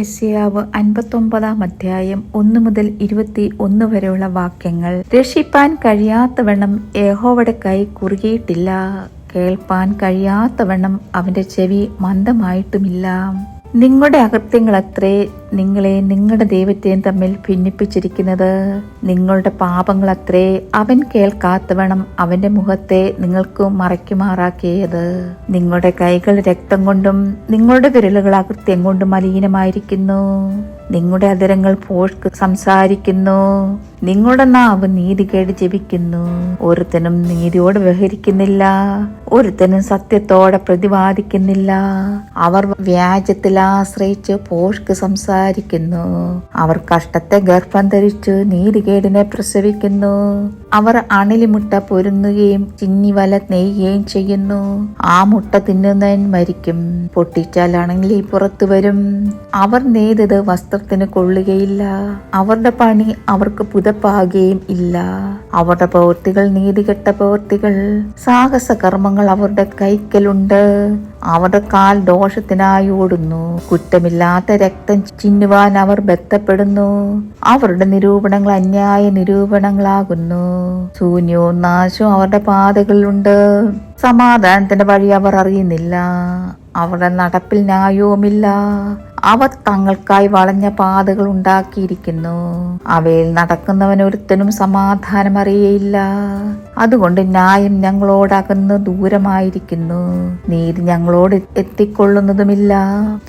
യശയാവ് അൻപത്തൊമ്പതാം അധ്യായം ഒന്ന് മുതൽ ഇരുപത്തി ഒന്ന് വരെയുള്ള വാക്യങ്ങൾ. രക്ഷിപ്പാൻ കഴിയാത്തവണ്ണം യഹോവയുടെ കൈ കുറുകിയിട്ടില്ല. കേൾപ്പാൻ കഴിയാത്തവണ്ണം അവന്റെ ചെവി മന്ദമായിട്ടുമില്ല. നിങ്ങളുടെ അകൃത്യങ്ങൾ അത്രേ നിങ്ങളെ നിങ്ങളുടെ ദൈവത്തെയും തമ്മിൽ ഭിന്നിപ്പിച്ചിരിക്കുന്നത്. നിങ്ങളുടെ പാപങ്ങൾ അത്രേ അവൻ കേൾക്കാത്തവണം അവന്റെ മുഖത്തെ നിങ്ങൾക്ക് മറയ്ക്കുമാറാക്കിയത്. നിങ്ങളുടെ കൈകൾ രക്തം കൊണ്ടും നിങ്ങളുടെ വിരലുകൾ അകൃത്യം കൊണ്ടും മലിനമായിരിക്കുന്നു. നിങ്ങളുടെ അതിരങ്ങൾ പോഷ്ക്ക് സംസാരിക്കുന്നു. നിങ്ങളുടെ നാവ് നീതികേട് ജപിക്കുന്നു. ഒരുത്തനും നീതിയോട് വ്യവഹരിക്കുന്നില്ല. ഒരുത്തനും സത്യത്തോടെ പ്രതിപാദിക്കുന്നില്ല. അവർ വ്യാജത്തിൽ ആശ്രയിച്ച് പോഷ്ക്ക് സംസാരിക്കുന്നു. അവർ കഷ്ടത്തെ ഗർഭം ധരിച്ചു നീതികേടിനെ പ്രസവിക്കുന്നു. അവർ അണിലിമുട്ട പൊരുന്നുകയും ചിന്നിവല നെയ്യുകയും ചെയ്യുന്നു. ആ മുട്ട തിന്നുന്നവൻ മരിക്കും. പൊട്ടിച്ചാൽ അണലി പുറത്തു വരും. അവർ നെയ്തത് വസ്ത്രത്തിന് കൊള്ളുകയില്ല. അവരുടെ പണി അവർക്ക് പുതപ്പാകുകയും ഇല്ല. അവരുടെ പ്രവൃത്തികൾ നീതികെട്ട പ്രവൃത്തികൾ സാഹസ കർമ്മങ്ങൾ അവരുടെ കൈക്കലുണ്ട്. അവരുടെ കാൽ ദോഷത്തിനായി ഓടുന്നു. കുറ്റമില്ലാത്ത രക്തം ചിന്നുവാൻ അവർ ബന്ധപ്പെടുന്നു. അവരുടെ നിരൂപണങ്ങൾ അന്യായ നിരൂപണങ്ങളാകുന്നു. ശൂന്യവും നാശവും അവരുടെ പാതകളിലുണ്ട്. സമാധാനത്തിന്റെ വഴി അവർ അറിയുന്നില്ല. അവരുടെ നടപ്പിൽ ന്യായവുമില്ല. അവർ തങ്ങൾക്കായി വളഞ്ഞ പാതകൾ ഉണ്ടാക്കിയിരിക്കുന്നു. അവയിൽ നടക്കുന്നവൻ ഒരുത്തനും സമാധാനം അറിയയില്ല അതുകൊണ്ട് ന്യായം ഞങ്ങളോടകന്ന് ദൂരമായിരിക്കുന്നു. നീതി ഞങ്ങളോട് എത്തിക്കൊള്ളുന്നതുമില്ല.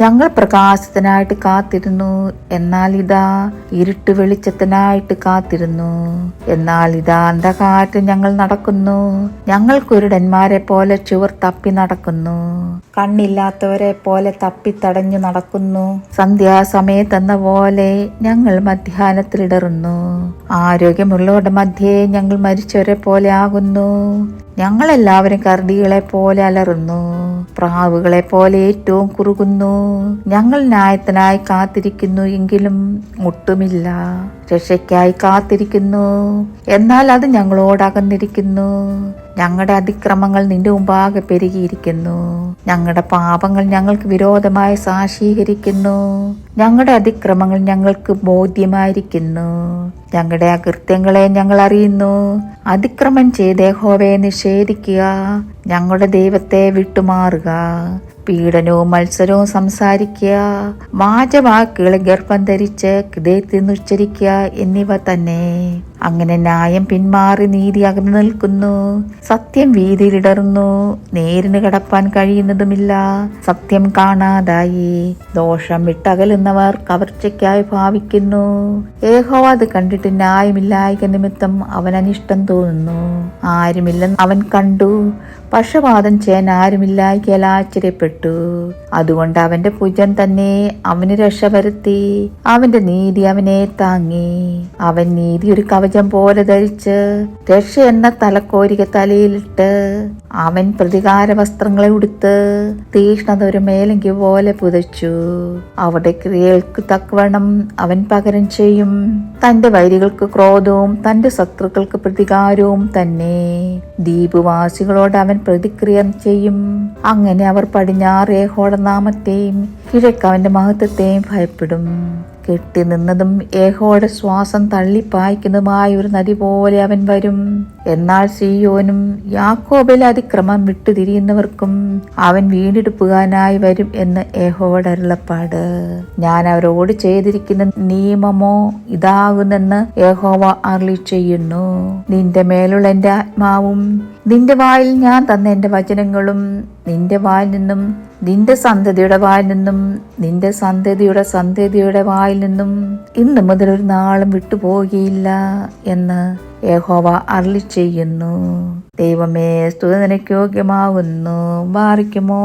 ഞങ്ങൾ പ്രകാശത്തിനായിട്ട് കാത്തിരുന്നു. എന്നാൽ ഇതാ ഇരുട്ട് വെളിച്ചത്തിനായിട്ട് കാത്തിരുന്നു. എന്നാൽ ഇതാ അന്ധകാറ്റ് ഞങ്ങൾ നടക്കുന്നു. ഞങ്ങൾ കുരുടന്മാരെ പോലെ ചുവർ തപ്പി നടക്കുന്നു. കണ്ണില്ലാത്തവരെ പോലെ തപ്പിത്തടഞ്ഞു നടക്കുന്നു. സന്ധ്യാസമയത്തെന്ന പോലെ ഞങ്ങൾ മധ്യാഹ്നത്തിലിടറുന്നു. ആരോഗ്യമുള്ളവരുടെ മധ്യേ ഞങ്ങൾ മരിച്ചവരെ പോലെ ആകുന്നു. ഞങ്ങളെല്ലാവരും കർദികളെ പോലെ അലറുന്നു. പ്രാവുകളെ പോലെ ഏറ്റവും കുറുകുന്നു. ഞങ്ങൾ ന്യായത്തിനായി കാത്തിരിക്കുന്നു എങ്കിലും ഒട്ടുമില്ല. രക്ഷയ്ക്കായി കാത്തിരിക്കുന്നു. എന്നാൽ അത് ഞങ്ങളോട് അകന്നിരിക്കുന്നു ഞങ്ങളുടെ അതിക്രമങ്ങൾ നിന്റെ മുമ്പാകെ പെരുകിയിരിക്കുന്നു. ഞങ്ങളുടെ പാപങ്ങൾ ഞങ്ങൾക്ക് വിരോധമായി സാക്ഷീകരിക്കുന്നു. ഞങ്ങളുടെ അതിക്രമങ്ങൾ ഞങ്ങൾക്ക് ബോധ്യമായിരിക്കുന്നു. ഞങ്ങളുടെ അകൃത്യങ്ങളെ ഞങ്ങൾ അറിയുന്നു. അതിക്രമം ചെയ്ത് ഹോവയെ നിഷേധിക്കുക. ഞങ്ങളുടെ ദൈവത്തെ വിട്ടുമാറുക. പീഡനവും മത്സരവും സംസാരിക്കുക. വാചവാക്കുകളെ ഗർഭം ധരിച്ച് ഹൃദയത്തിൽ ഉച്ചരിക്കുക എന്നിവ തന്നെ. അങ്ങനെ ന്യായം പിന്മാറി നീതി അകന്നു നിൽക്കുന്നു. സത്യം വീതിയിലിടറുന്നു. നേരിന് കടപ്പാൻ കഴിയുന്നതുമില്ല. സത്യം കാണാതായി. ദോഷം വിട്ടകലുന്നവർ കവർച്ചയ്ക്കായി ഭാവിക്കുന്നു. ഏഹോ അത് കണ്ടിട്ട് ന്യായമില്ലായ്ക നിമിത്തം അവൻ അനിഷ്ടം തോന്നുന്നു. ആരുമില്ലെന്ന് അവൻ കണ്ടു. പക്ഷപാതം ചെയ്യാൻ ആരുമില്ലായ്കയാൽ ആശ്ചര്യപ്പെട്ടു. അതുകൊണ്ട് അവന്റെ പൂജൻ തന്നെ അവന് രക്ഷ വരുത്തി. അവന്റെ നീതി അവനെ താങ്ങി. അവൻ നീതി ഒരു കവചം പോലെ ധരിച്ച് രക്ഷ എന്ന തലക്കോരിക തലയിലിട്ട് അവൻ പ്രതികാര വസ്ത്രങ്ങളെ ഉടുത്ത് തീഷ്ണത ഒരു മേലങ്കി പോലെ പുതച്ചു. അവരുടെ ക്രിയകൾക്ക് തക്കവണ്ണം അവൻ പകരം ചെയ്യും. തന്റെ വൈരികൾക്ക് ക്രോധവും തന്റെ ശത്രുക്കൾക്ക് പ്രതികാരവും തന്നെ. ദ്വീപുവാസികളോട് അവൻ പ്രതിക്രിയ ചെയ്യും. അങ്ങനെ അവർ പടിഞ്ഞാറ് ഏഹോട നാമത്തെയും കിഴക്ക് അവന്റെ മഹത്വത്തെയും ഭയപ്പെടും. കെട്ടി നിന്നതും ഏഹോടെ ശ്വാസം തള്ളിപ്പായ്ക്കുന്നതുമായ ഒരു നദി പോലെ അവൻ വരും. എന്നാൽ സിയോനും യാക്കോബിൽ അതിക്രമം വിട്ടുതിരിയുന്നവർക്കും അവൻ വീണ്ടെടുപ്പുകാനായി വരും എന്ന് ഏഹോയുടെ അരുളപ്പാട്. ഞാൻ അവരോട് ചെയ്തിരിക്കുന്ന നിയമമോ ഇതാകുന്നെന്ന് ഏഹോവ അർളി ചെയ്യുന്നു. നിന്റെ മേലുള്ള എന്റെ ആത്മാവും നിന്റെ വായിൽ ഞാൻ തന്ന എന്റെ വചനങ്ങളും നിന്റെ വായിൽ നിന്നും നിന്റെ സന്തതിയുടെ വായിൽ നിന്നും നിന്റെ സന്തതിയുടെ സന്തതിയുടെ വായിൽ നിന്നും ഇന്ന് മുതൽ ഒരു നാളും വിട്ടുപോകുകയില്ല എന്ന് യഹോവ അർളി ചെയ്യുന്നു. ദൈവമേ സ്തുതനയ്ക്ക് നിനക്ക് വാറിക്കുമോ?